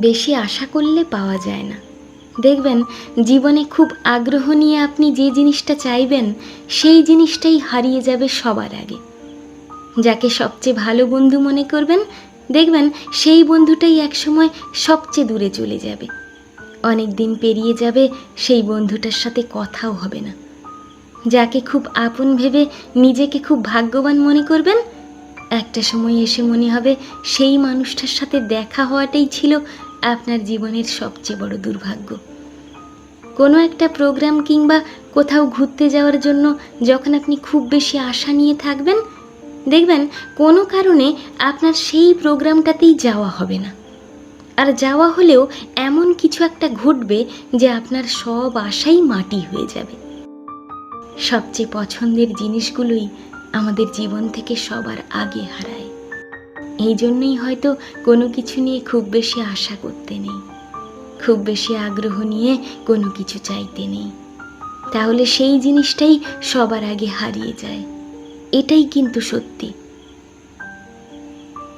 বেশি আশা করলে পাওয়া যায় না। দেখবেন, জীবনে খুব আগ্রহ নিয়ে আপনি যে জিনিসটা চাইবেন, সেই জিনিসটাই হারিয়ে যাবে সবার আগে। যাকে সবচেয়ে ভালো বন্ধু মনে করবেন, দেখবেন সেই বন্ধুটাই একসময় সবচেয়ে দূরে চলে যাবে। অনেক দিন পেরিয়ে যাবে, সেই বন্ধুটার সাথে কথাও হবে না। যাকে খুব আপন ভেবে নিজেকে খুব ভাগ্যবান মনে করবেন একটা সময় এসে মনে হবে সেই মানুষটার সাথে দেখা হওয়াটাই ছিল আপনার জীবনের সবচেয়ে বড় দুর্ভাগ্য। কোনো একটা প্রোগ্রাম কিংবা কোথাও ঘুরতে যাওয়ার জন্য যখন আপনি খুব বেশি আশা নিয়ে থাকবেন, দেখবেন কোনো কারণে আপনার সেই প্রোগ্রামটাতেই যাওয়া হবে না। আর যাওয়া হলেও এমন কিছু একটা ঘটবে যে আপনার সব আশাই মাটি হয়ে যাবে। সবচেয়ে পছন্দের জিনিসগুলোই আমাদের জীবন থেকে সবার আগে হারায়। এই জন্যই হয়তো কোনো কিছু নিয়ে খুব বেশি আশা করতে নেই। খুব বেশি আগ্রহ নিয়ে কোনো কিছু চাইতে নেই। তাহলে সেই জিনিসটাই সবার আগে হারিয়ে যায়। এটাই কিন্তু সত্যি।